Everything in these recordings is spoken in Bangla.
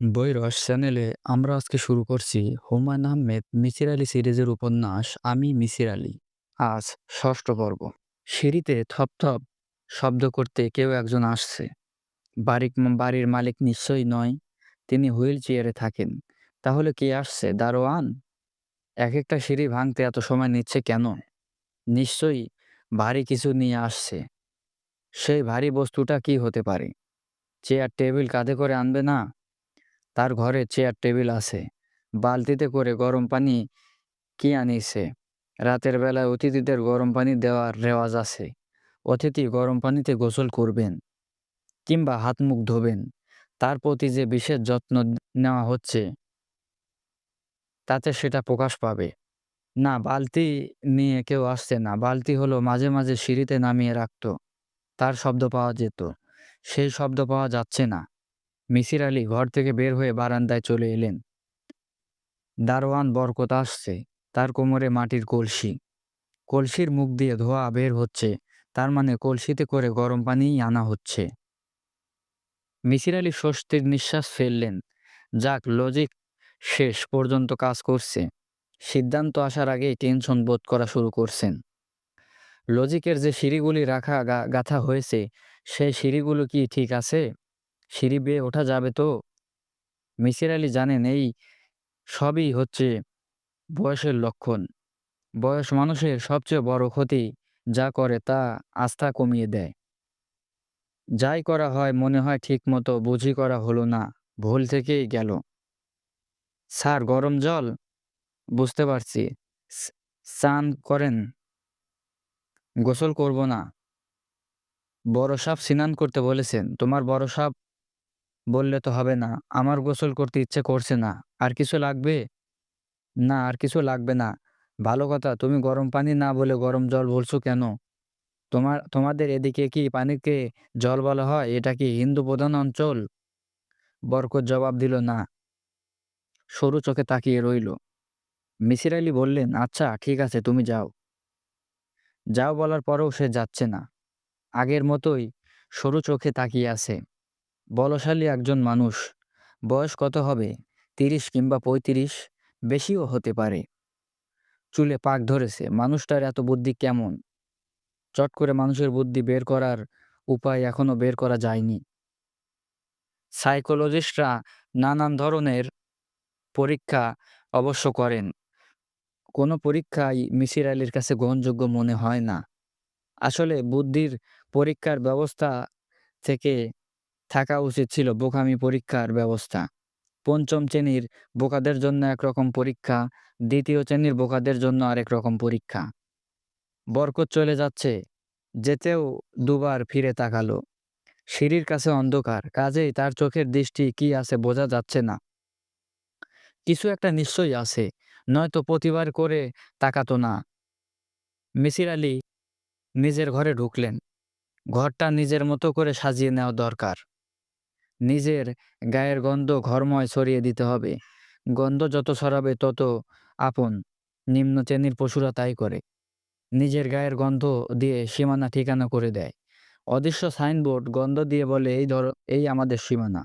বই রস চ্যানেলে আমরা আজকে শুরু করছি হুমায়ুন আহমেদ, মিসির আলী সিরিজের উপন্যাস আমি, মিসির আলী। আজ ষষ্ঠ পর্ব। সিঁড়িতে থপথপ শব্দ করতে কেউ একজন আসছে। বাড়ি বাড়ির মালিক নিশ্চয়ই নয়, তিনি হুইল চেয়ারে থাকেন। তাহলে কে আসছে, দারোয়ান? এক একটা সিঁড়ি ভাঙতে এত সময় নিচ্ছে কেন? নিশ্চয়ই ভারী কিছু নিয়ে আসছে। সেই ভারী বস্তুটা কি হতে পারে? চেয়ার, টেবিল কাঁধে করে আনবে না? তার ঘরে চেয়ার টেবিল আছে। বালতিতে করে গরম পানি কি আনিছে? রাতের বেলায় অতিথিদের গরম পানি দেওয়ার রেওয়াজ আছে। অতিথি গরম পানিতে গোসল করবেন কিংবা হাত মুখ ধোবেন। তার প্রতি যে বিশেষ যত্ন নেওয়া হচ্ছে, তাতে সেটা প্রকাশ পাবে। না, বালতি নিয়ে কেউ আসছে না। বালতি হলো মাঝে মাঝে সিঁড়িতে নামিয়ে রাখতো। তার শব্দ পাওয়া যেত। সেই শব্দ পাওয়া যাচ্ছে না। মিসির আলী ঘর থেকে বের হয়ে বারান্দায় চলে এলেন। দারোয়ান বরকত আসছে, তার কোমরে মাটির কলসি। কলসির মুখ দিয়ে ধোয়া বের হচ্ছে, তার মানে কলসিতে করে গরম পানিই আনা হচ্ছে। মিসির আলী স্বস্তির নিঃশ্বাস ফেললেন। যাক লজিক শেষ পর্যন্ত কাজ করছে। সিদ্ধান্ত আসার আগেই টেনশন বোধ করা শুরু করছেন। লজিকের যে সিঁড়িগুলি রাখা গাঁথা হয়েছে, সেই সিঁড়িগুলো কি ঠিক আছে? সিঁড়ি বেয়ে ওঠা যাবে তো? মিসির আলী জানেন, এই সবই হচ্ছে বয়সের লক্ষণ। বয়স মানুষের সবচেয়ে বড় ক্ষতি, যা করে তা আস্থা কমিয়ে দেয়। যাই করা হয়, মনে হয় ঠিক মতো বুঝি করা হলো না, ভুল থেকেই গেল। স্যার, গরম জল? বুঝতে পারছি। স্নান করেন? গোসল করব না। বড় সাপ স্নান করতে বলেছেন, তোমার বড় সাপ বললে তো হবে না, আমার গোসল করতে ইচ্ছে করছে না, আর কিছু লাগবে? না, আর কিছু লাগবে না। ভালো কথা, তুমি গরম পানি না বলে গরম জল বলছো কেন? তোমার, তোমাদের এদিকে কি পানিকে জল বলা হয়? এটা কি হিন্দু প্রধান অঞ্চল? বরকত জবাব দিল, না। সরু চোখে তাকিয়ে রইল। মিসির আলী বললেন আচ্ছা ঠিক আছে, তুমি যাও। যাও বলার পরেও সে যাচ্ছে না। আগের মতোই সরু চোখে তাকিয়ে আছে। বলশালী একজন মানুষ, বয়স কত হবে? তিরিশ কিংবা পঁয়ত্রিশ? বেশিও হতে পারে। চুলে পাক ধরেছে, মানুষটার এত বুদ্ধি কেমন? চট করে মানুষের বুদ্ধি বের করার উপায় এখনও বের করা যায়নি। সাইকোলজিস্টরা নানান ধরনের পরীক্ষা অবশ্য করেন। কোনো পরীক্ষাই মিসির আলীর কাছে গ্রহণযোগ্য মনে হয় না। আসলে বুদ্ধির পরীক্ষার ব্যবস্থা থেকে থাকা উচিত ছিল বোকামি পরীক্ষার ব্যবস্থা। পঞ্চম শ্রেণির বোকাদের জন্য একরকম পরীক্ষা, দ্বিতীয় শ্রেণির বোকাদের জন্য আরেক রকম পরীক্ষা। বরকত চলে যাচ্ছে, যেতেও দুবার ফিরে তাকালো। সিঁড়ির কাছে অন্ধকার, কাজেই তার চোখের দৃষ্টি কি আছে বোঝা যাচ্ছে না। কিছু একটা নিশ্চয়ই আছে, নয়তো প্রতিবার করে তাকাতো না। মিসির আলী নিজের ঘরে ঢুকলেন। ঘরটা নিজের মতো করে সাজিয়ে নেওয়া দরকার। নিজের গায়ের গন্ধ ঘরময় ছড়িয়ে দিতে হবে। গন্ধ যত ছড়াবে তত আপন, নিম্ন শ্রেণির পশুরা তাই করে। নিজের গায়ের গন্ধ দিয়ে সীমানা ঠিকানা করে দেয়। অদৃশ্য সাইনবোর্ড গন্ধ দিয়ে বলে, এই ধর, এই আমাদের সীমানা।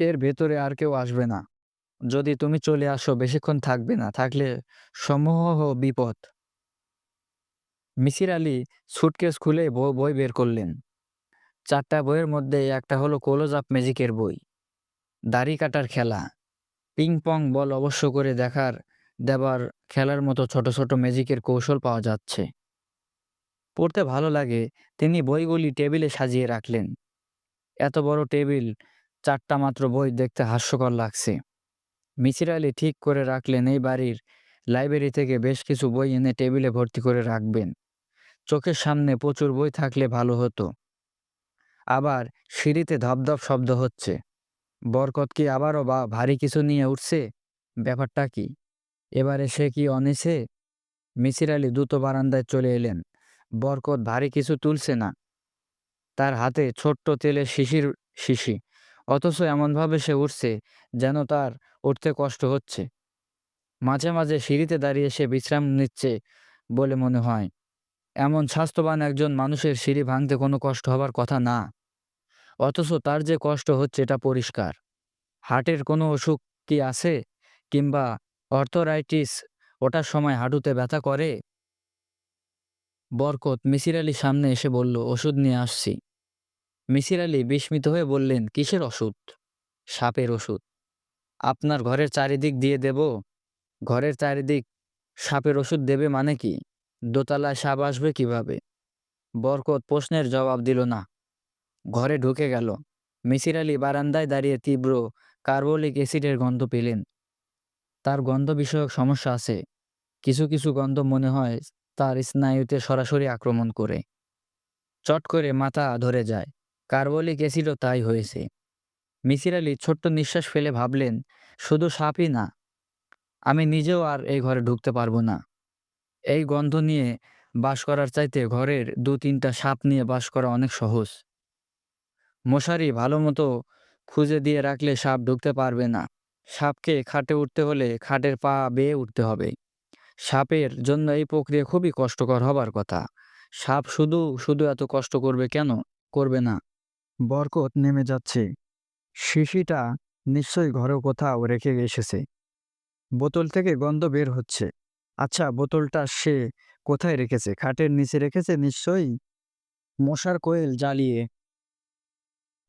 এর ভেতরে আর কেউ আসবে না। যদি তুমি চলে আসো, বেশিক্ষণ থাকবে না, থাকলে সমূহ বিপদ। মিসির আলী সুটকেস খুলে বই বের করলেন। চারটা বইয়ের মধ্যে একটা হলো কোলোজ আপ ম্যাজিকের বই। দাড়ি কাটার খেলা। পিং পং বল অবশ্য করে দেখার, দেবার খেলার মতো ছোট ছোট ম্যাজিকের কৌশল পাওয়া যাচ্ছে। পড়তে ভালো লাগে, তিনি বইগুলি টেবিলে সাজিয়ে রাখলেন। এত বড় টেবিল, চারটা মাত্র বই দেখতে হাস্যকর লাগছে। মিসির আলী ঠিক করে রাখলেন এই বাড়ির লাইব্রেরি থেকে বেশ কিছু বই এনে টেবিলে ভর্তি করে রাখবেন। চোখের সামনে প্রচুর বই থাকলে ভালো হতো। আবার সিঁড়িতে ধপধপ শব্দ হচ্ছে। বরকত কি আবারও বা ভারী কিছু নিয়ে উঠছে? ব্যাপারটা কি? এবারে সে কি অনেছে? মিসির আলী দ্রুত বারান্দায় চলে এলেন। বরকত ভারী কিছু তুলছে না। তার হাতে ছোট্ট তেলের শিশির, শিশি। অথচ এমনভাবে সে উঠছে যেন তার উঠতে কষ্ট হচ্ছে। মাঝে মাঝে সিঁড়িতে দাঁড়িয়ে সে বিশ্রাম নিচ্ছে বলে মনে হয়। এমন স্বাস্থ্যবান একজন মানুষের সিঁড়ি ভাঙতে কোনো কষ্ট হবার কথা না। অথচ তার যে কষ্ট হচ্ছে এটা পরিষ্কার। হার্টের কোনো অসুখ কি আছে? কিংবা অর্থোরাইটিস ওটার সময় হাঁটুতে ব্যথা করে? বরকত মিসির আলীর সামনে এসে বলল, ওষুধ নিয়ে আসছি। মিসির আলী বিস্মিত হয়ে বললেন, কিসের ওষুধ? সাপের ওষুধ। আপনার ঘরের চারিদিক দিয়ে দেব? ঘরের চারিদিক সাপের ওষুধ দেবে মানে কি? দোতলায় সাপ আসবে কীভাবে? বরকত প্রশ্নের জবাব দিল না। ঘরে ঢুকে গেল। মিসির আলী বারান্দায় দাঁড়িয়ে তীব্র কার্বলিক অ্যাসিডের গন্ধ পেলেন। তার গন্ধ বিষয়ক সমস্যা আছে। কিছু কিছু গন্ধ মনে হয় তার স্নায়ুতে সরাসরি আক্রমণ করে। চট করে মাথা ধরে যায়। কার্বলিক অ্যাসিডও তাই হয়েছে। মিসির আলী ছোট্ট নিঃশ্বাস ফেলে ভাবলেন, শুধু সাপই না, আমি নিজেও আর এই ঘরে ঢুকতে পারব না। এই গন্ধ নিয়ে বাস করার চাইতে ঘরের দু তিনটা সাপ নিয়ে বাস করা অনেক সহজ। মশারি ভালো মতো খুঁজে দিয়ে রাখলে সাপ ঢুকতে পারবে না। সাপকে খাটে উঠতে হলে খাটের পা বেয়ে উঠতে হবে। সাপের জন্য এই প্রক্রিয়া খুবই কষ্টকর হবার কথা। সাপ শুধু শুধু এত কষ্ট করবে কেন? করবে না। বরকত নেমে যাচ্ছে। শিশিটা নিশ্চয়ই ঘরে কোথাও রেখে এসেছে। বোতল থেকে গন্ধ বের হচ্ছে। আচ্ছা বোতলটা সে কোথায় রেখেছে? খাটের নিচে রেখেছে? নিশ্চয়ই মশার কোয়েল জ্বালিয়ে।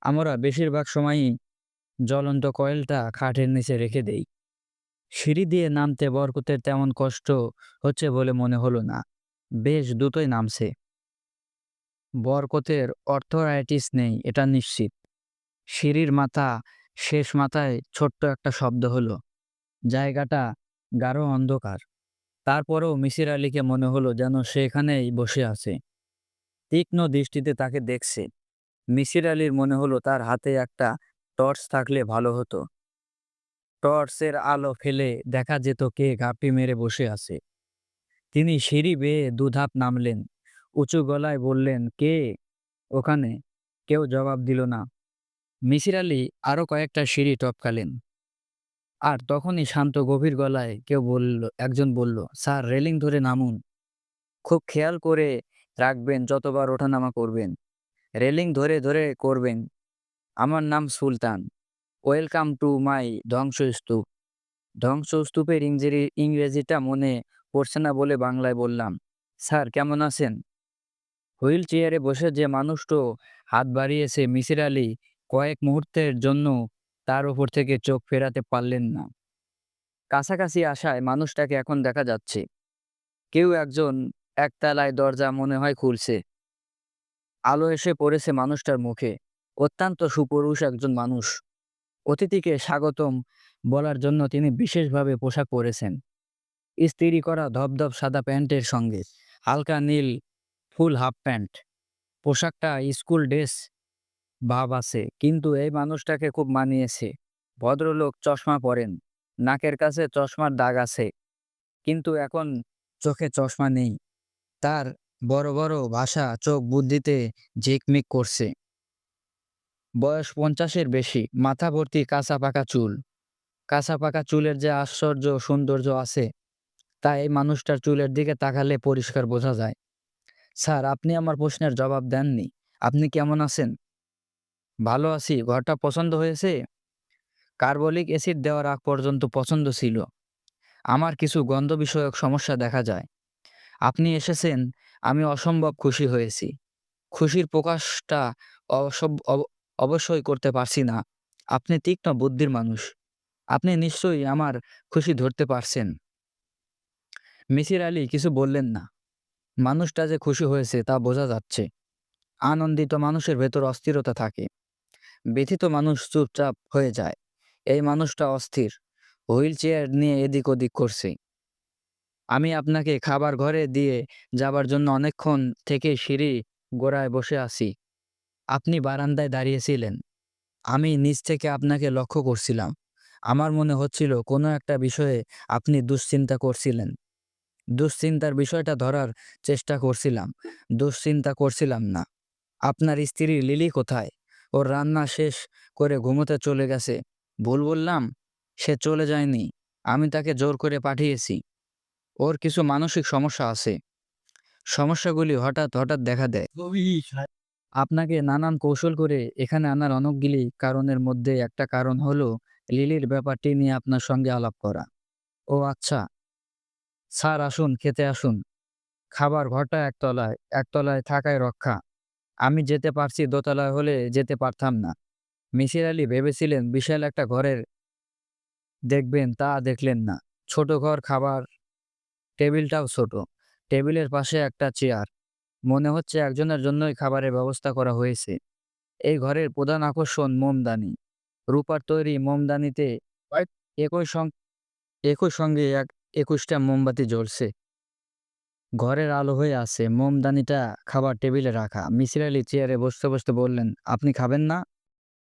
আমরা বেশিরভাগ সময়ই জ্বলন্ত কয়েলটা খাটের নিচে রেখে দেই। সিঁড়ি দিয়ে নামতে বরকতের তেমন কষ্ট হচ্ছে বলে মনে হলো না। বেশ দ্রুতই নামছে। বরকতের অর্থরাইটিস নেই, এটা নিশ্চিত। সিঁড়ির মাথা, শেষ মাথায় ছোট্ট একটা শব্দ হলো। জায়গাটা গাঢ় অন্ধকার। তারপরেও মিসির আলীকে মনে হলো যেন সে এখানেই বসে আছে। তীক্ষ্ণ দৃষ্টিতে তাকে দেখছে। মিসির আলীর মনে হলো তার হাতে একটা টর্চ থাকলে ভালো হতো। টর্চের আলো ফেলে দেখা যেত কে ঘাপটি মেরে বসে আছে। তিনি সিঁড়ি বেয়ে দুধাপ নামলেন। উঁচু গলায় বললেন, কে ওখানে? কেউ জবাব দিল না। মিসির আলী আরও কয়েকটা সিঁড়ি টপকালেন। আর তখনই শান্ত, গভীর গলায় কেউ বলল, একজন বলল, স্যার, রেলিং ধরে নামুন। খুব খেয়াল করে রাখবেন যতবার ওঠানামা করবেন। রেলিং ধরে ধরে করবেন। আমার নাম সুলতান। ওয়েলকাম টু মাই ধ্বংসস্তূপ। ধ্বংসস্তূপের ইংরেজি, ইংরেজিটা মনে পড়ছে না বলে বাংলায় বললাম, স্যার, কেমন আছেন? হুইল চেয়ারে বসে যে মানুষটো হাত বাড়িয়েছে, মিসির আলী কয়েক মুহূর্তের জন্য তার ওপর থেকে চোখ ফেরাতে পারলেন না। কাছাকাছি আসায় মানুষটাকে এখন দেখা যাচ্ছে। কেউ একজন একতলায় দরজা মনে হয় খুলছে। আলো এসে পড়েছে মানুষটার মুখে। অত্যন্ত সুপুরুষ একজন মানুষ। অতিথিকে স্বাগতম বলার জন্য তিনি বিশেষভাবে পোশাক পরেছেন। ইস্ত্রি করা ধবধব সাদা প্যান্টের সঙ্গে। হালকা নীল ফুল হাফ প্যান্ট। পোশাকটা স্কুল ড্রেস ভাব আছে। কিন্তু এই মানুষটাকে খুব মানিয়েছে। ভদ্রলোক চশমা পরেন। নাকের কাছে চশমার দাগ আছে। কিন্তু এখন চোখে চশমা নেই। তার বড় বড় ভাষা চোখ বুদ্ধিতে ঝিকমিক করছে। বয়স পঞ্চাশের বেশি। মাথা ভর্তি কাঁচা পাকা চুল। কাঁচা পাকা চুলের যে আশ্চর্য সৌন্দর্য আছে, তা এই মানুষটার চুলের দিকে তাকালে পরিষ্কার বোঝা যায়। স্যার, আপনি আমার প্রশ্নের জবাব দেননি। আপনি কেমন আছেন? ভালো আছি, ঘরটা পছন্দ হয়েছে? কার্বলিক অ্যাসিড দেওয়ার আগ পর্যন্ত পছন্দ ছিল। আমার কিছু গন্ধ বিষয়ক সমস্যা দেখা যায়। আপনি এসেছেন, আমি অসম্ভব খুশি হয়েছি। খুশির প্রকাশটা অবশ্যই করতে পারছি না। আপনি তীক্ষ্ণ বুদ্ধির মানুষ। আপনি নিশ্চয়ই আমার খুশি ধরতে পারছেন। মিসির আলী কিছু বললেন না। মানুষটা যে খুশি হয়েছে তা বোঝা যাচ্ছে। আনন্দিত মানুষের ভেতর অস্থিরতা থাকে। ব্যথিত মানুষ চুপচাপ হয়ে যায়। এই মানুষটা অস্থির। হুইল চেয়ার নিয়ে এদিক ওদিক করছে। আমি আপনাকে খাবার ঘরে দিয়ে যাবার জন্য অনেকক্ষণ থেকে সিঁড়ি গোড়ায় বসে আছি। আপনি বারান্দায় দাঁড়িয়েছিলেন। আমি নিচ থেকে আপনাকে লক্ষ্য করছিলাম। আমার মনে হচ্ছিল কোনো একটা বিষয়ে আপনি দুশ্চিন্তা করছিলেন। দুশ্চিন্তার বিষয়টা ধরার চেষ্টা করছিলাম। দুশ্চিন্তা করছিলাম না। আপনার স্ত্রী লিলি কোথায়? ওর রান্না শেষ করে ঘুমোতে চলে গেছে ভুল বললাম সে চলে যায়নি আমি তাকে জোর করে পাঠিয়েছি ওর কিছু মানসিক সমস্যা আছে সমস্যাগুলি হঠাৎ হঠাৎ দেখা দেয় আপনাকে নানান কৌশল করে এখানে আনার অনেকগুলি কারণের মধ্যে একটা কারণ হলো লিলির ব্যাপারটি নিয়ে আপনার সঙ্গে আলাপ করা। ও আচ্ছা। স্যার আসুন, খেতে আসুন। খাবার ঘরটা একতলায়, একতলায় থাকায় রক্ষা। আমি যেতে পারছি দোতলায় হলে যেতে পারতাম না। মিসির আলি ভেবেছিলেন বিশাল একটা ঘরের দেখবেন তা দেখলেন না। ছোট ঘর, খাবার টেবিলটাও ছোট। টেবিলের পাশে একটা চেয়ার। মনে হচ্ছে একজনের জন্যই খাবারের ব্যবস্থা করা হয়েছে। এই ঘরের প্রধান আকর্ষণ মোমদানি। রূপার তৈরি মোমদানিতে একই সং একই সঙ্গে এক একুশটা মোমবাতি জ্বলছে। ঘরের আলো হয়ে আছে। মোমদানিটা খাবার টেবিলে রাখা। মিসির আলি চেয়ারে বসতে, বসতে বললেন, "আপনি খাবেন না?"